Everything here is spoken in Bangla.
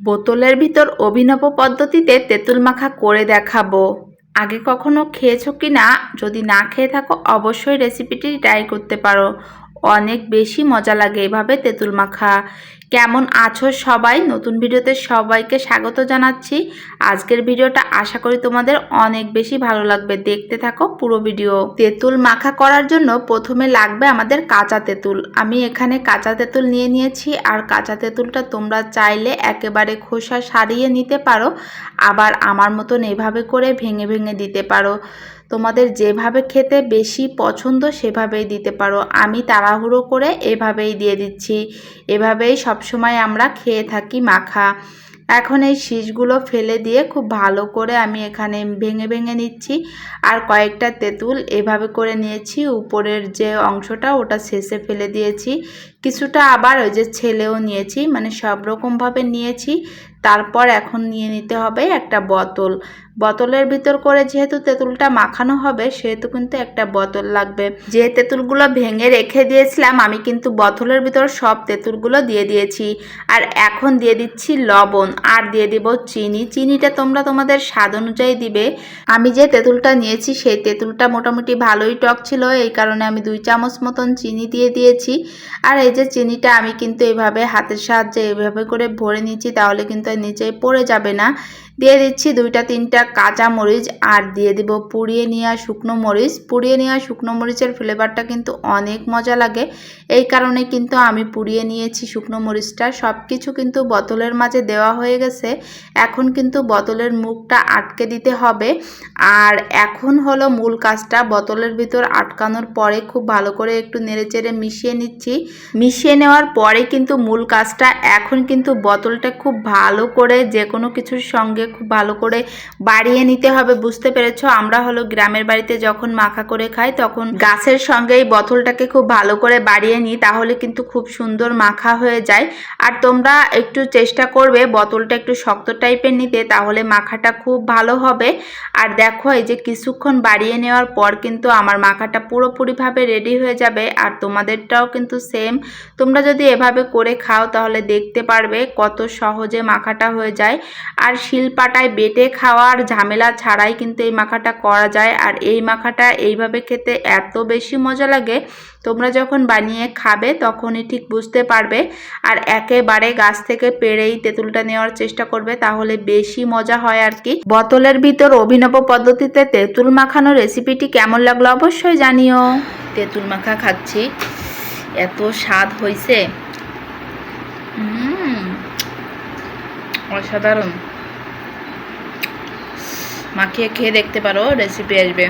বোতলের ভিতর অভিনব পদ্ধতিতে তেঁতুল মাখা করে দেখাবো। আগে কখনো খেয়েছো কি না? যদি না খেয়ে থাকো, অবশ্যই রেসিপিটি ট্রাই করতে পারো। অনেক বেশি মজা লাগে এভাবে তেঁতুল মাখা। কেমন আছো সবাই? নতুন ভিডিওতে সবাইকে স্বাগত জানাচ্ছি। আজকের ভিডিওটা আশা করি তোমাদের অনেক বেশি ভালো লাগবে। দেখতে থাকো পুরো ভিডিও। তেঁতুল মাখা করার জন্য প্রথমে লাগবে আমাদের কাঁচা তেঁতুল। আমি এখানে কাঁচা তেঁতুল নিয়ে নিয়েছি আর কাঁচা তেঁতুলটা তোমরা চাইলে একেবারে খোসা সারিয়ে নিতে পারো। আবার আমার মতন এভাবে করে ভেঙে ভেঙে দিতে পারো। তোমাদের যেভাবে খেতে বেশি পছন্দ সেভাবেই দিতে পারো। আমি তাড়াহুড়ো করে এভাবেই দিয়ে দিচ্ছি। এভাবেই সবসময় আমরা খেয়ে থাকি মাখা। এখন এই শীষগুলো ফেলে দিয়ে খুব ভালো করে আমি এখানে ভেঙে ভেঙে নিচ্ছি। আর কয়েকটা তেঁতুল এভাবে করে নিয়েছি। উপরের যে অংশটা, ওটা শেষে ফেলে দিয়েছি। কিছুটা আবার ওই যে ছেলেও নিয়েছি মানে সব রকমভাবে নিয়েছি। তারপর এখন নিয়ে নিতে হবে একটা বোতল। বোতলের ভিতর করে যেহেতু তেঁতুলটা মাখানো হবে, সেহেতু কিন্তু একটা বোতল লাগবে। যে তেঁতুলগুলো ভেঙে রেখে দিয়েছিলাম, আমি কিন্তু বোতলের ভিতর সব তেঁতুলগুলো দিয়ে দিয়েছি। আর এখন দিয়ে দিচ্ছি লবণ, আর দিয়ে দিব চিনি। চিনিটা তোমরা তোমাদের স্বাদ অনুযায়ী দিবে। আমি যে তেঁতুলটা নিয়েছি, সেই তেঁতুলটা মোটামুটি ভালোই টক ছিল, এই কারণে আমি দুই চামচ মতন চিনি দিয়ে দিয়েছি। আর এই যে চিনিটা আমি কিন্তু এভাবে হাতের সাহায্যে এভাবে করে ভরে নিচ্ছি, তাহলে কিন্তু নিচে পড়ে যাবে না। দিয়ে দিচ্ছি দুইটা, তিনটা কাঁচা মরিচ আর দিয়ে দিব পুড়িয়ে নেওয়া শুকনো মরিচ। পুড়িয়ে নেওয়া শুকনো মরিচের ফ্লেভারটা কিন্তু অনেক মজা লাগে। এই কারণে কিন্তু আমি পুড়িয়ে নিয়েছি শুকনো মরিচটা। সব কিছু কিন্তু বোতলের মাঝে দেওয়া হয়ে গেছে। এখন কিন্তু বোতলের মুখটা আটকে দিতে হবে। আর এখন হলো মূল কাজটা। বোতলের ভিতর আটকানোর পরে খুব ভালো করে একটু নেড়েচেড়ে মিশিয়ে নিচ্ছি। মিশিয়ে নেওয়ার পরে কিন্তু মূল কাজটা। এখন কিন্তু বোতলটা খুব ভালো করে যে কোনো কিছুর সঙ্গে খুব ভালো করে বাড়িয়ে নিতে হবে, বুঝতে পেরেছ? আমরা হলো গ্রামের বাড়িতে যখন মাখা করে খাই, তখন গাছের সঙ্গে এই বোতলটাকে খুব ভালো করে বাড়িয়ে নিই, তাহলে কিন্তু খুব সুন্দর মাখা হয়ে যায়। আর তোমরা একটু চেষ্টা করবে বোতলটা একটু শক্ত টাইপের নিতে, তাহলে মাখাটা খুব ভালো হবে। আর দেখো, এই যে কিছুক্ষণ বাড়িয়ে নেওয়ার পর কিন্তু আমার মাখাটা পুরোপুরিভাবে রেডি হয়ে যাবে, আর তোমাদেরটাও কিন্তু সেম তোমরা যদি এভাবে করে খাও, তাহলে দেখতে পারবে কত সহজে মাখাটা হয়ে যায়। আর শিলপাটায় বেটে খাওয়ার ঝামেলা ছাড়াই কিন্তু এই মাখাটা করা যায়। আর এই মাখাটা এইভাবে খেতে এত বেশি মজা লাগে, তোমরা যখন বানিয়ে খাবে তখনই ঠিক বুঝতে পারবে। আর একেবারে গাছ থেকে পেড়েই তেঁতুলটা নেওয়ার চেষ্টা করবে, তাহলে বেশি মজা হয় আর কি। বোতলের ভিতর অভিনব পদ্ধতিতে তেঁতুল মাখানোর রেসিপিটি কেমন লাগল অবশ্যই জানিও। তেঁতুল মাখা খাচ্ছি, এত স্বাদ হয়েছে অসাধারণ। মাখিয়ে খেয়ে দেখতে পারো রেসিপি আসবে।